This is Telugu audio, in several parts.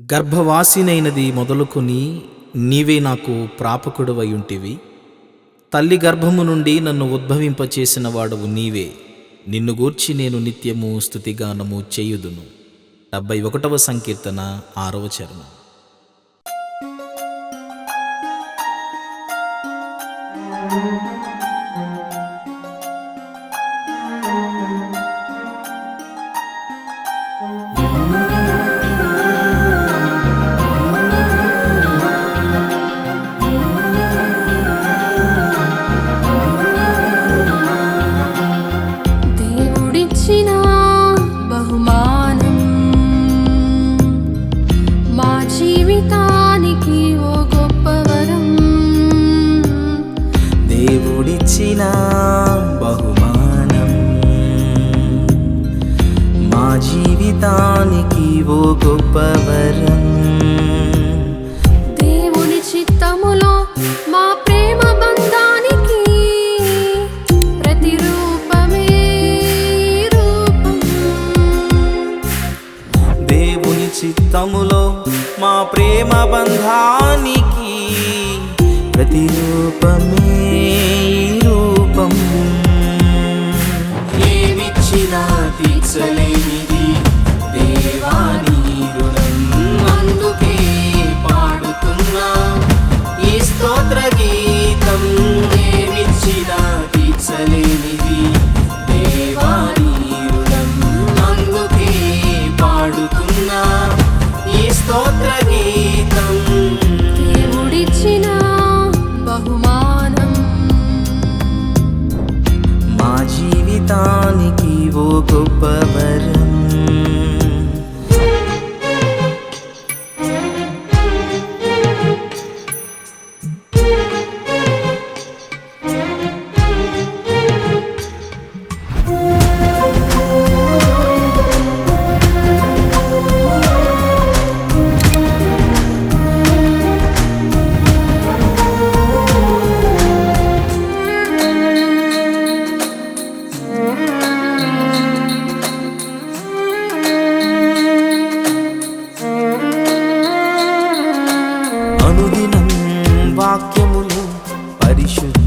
గర్భవాసినైనది మొదలుకొని నీవే నాకు ప్రాపకుడవై ఉంటివి తల్లి గర్భము నుండి నన్ను ఉద్భవింపచేసిన వాడవు నీవే. నిన్ను గూర్చి నేను నిత్యము స్థుతిగానము చేయుదును. డెబ్బై ఒకటవ సంకీర్తన ఆరవ చరణం. దేవుడిచ్చిన దేవుడిచ్చిన బహుమానం. మా జీవితానికి ఓ గొప్ప వరం. దేవుని చిత్తములో మా ప్రేమ బంధానికి ప్రతిరూపమే రూపం. దేవుని చిత్తములో మా ప్రేమ బంధానికి ప్రతిరూపమే తీర్చలేనిది దేవాని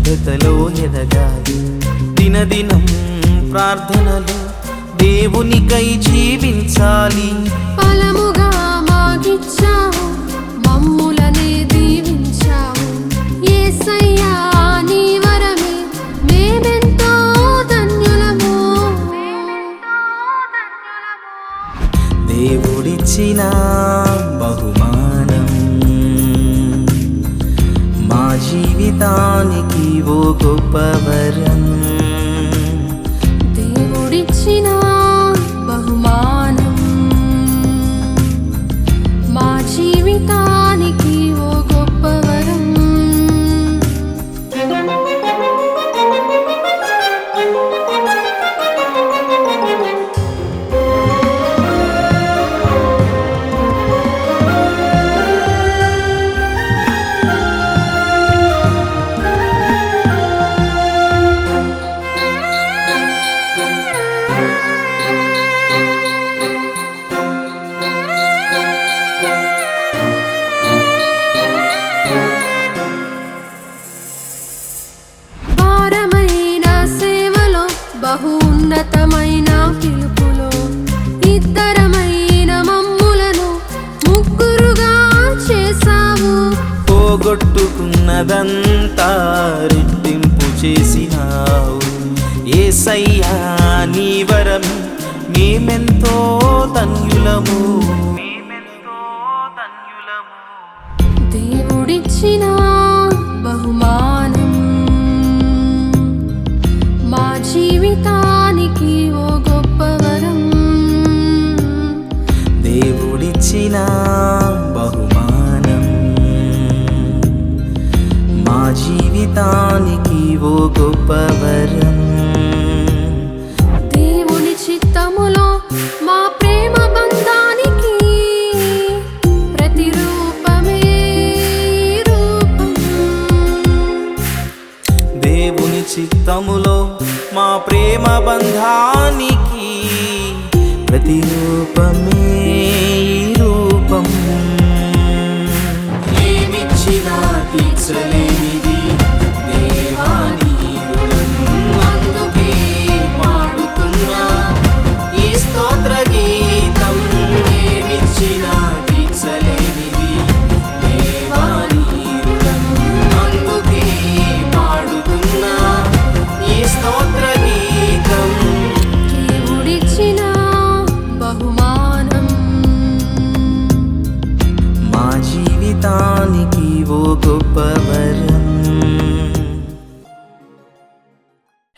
పరిశుద్ధతలో ఎదగాలి. దినదినం ప్రార్థనలు దేవునికై జీవించాలి. ఫలముగా మాకిచ్చావు మమ్ములనే దీవించావు. యేసయ్యా నీ వరమే మేమెంతో ధన్యులము. దేవుడిచ్చిన బహుమానం జీవితానికి ఓ గొప్ప వరం. చేసినావు. ఏసయ్యా నీ వరం మేమెంతో ధన్యులము దేవుడిచ్చిన బహుమానం మా జీవితానికి ఓ గొప్ప వరం. దేవుడిచ్చిన బహుమానం మా జీవితానికి ఓ గొప్పవరం దేవుని చిత్తములో మా ప్రేమ బంధానికి ప్రతిరూపమే దేవుని చిత్తములో మా ప్రేమ బంధానికి ప్రతి రూపం. ఏమిచ్చినా తీర్చలేని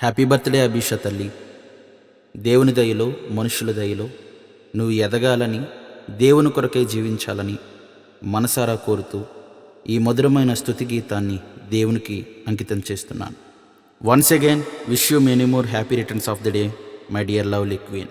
హ్యాపీ బర్త్డే అభిష తల్లి. దేవుని దయలో మనుషుల దయలో నువ్వు ఎదగాలని దేవుని కొరకై జీవించాలని మనసారా కోరుతూ ఈ మధురమైన స్థుతి గీతాన్ని దేవునికి అంకితం చేస్తున్నాను. Once again wish you many more happy returns of the day my dear lovely queen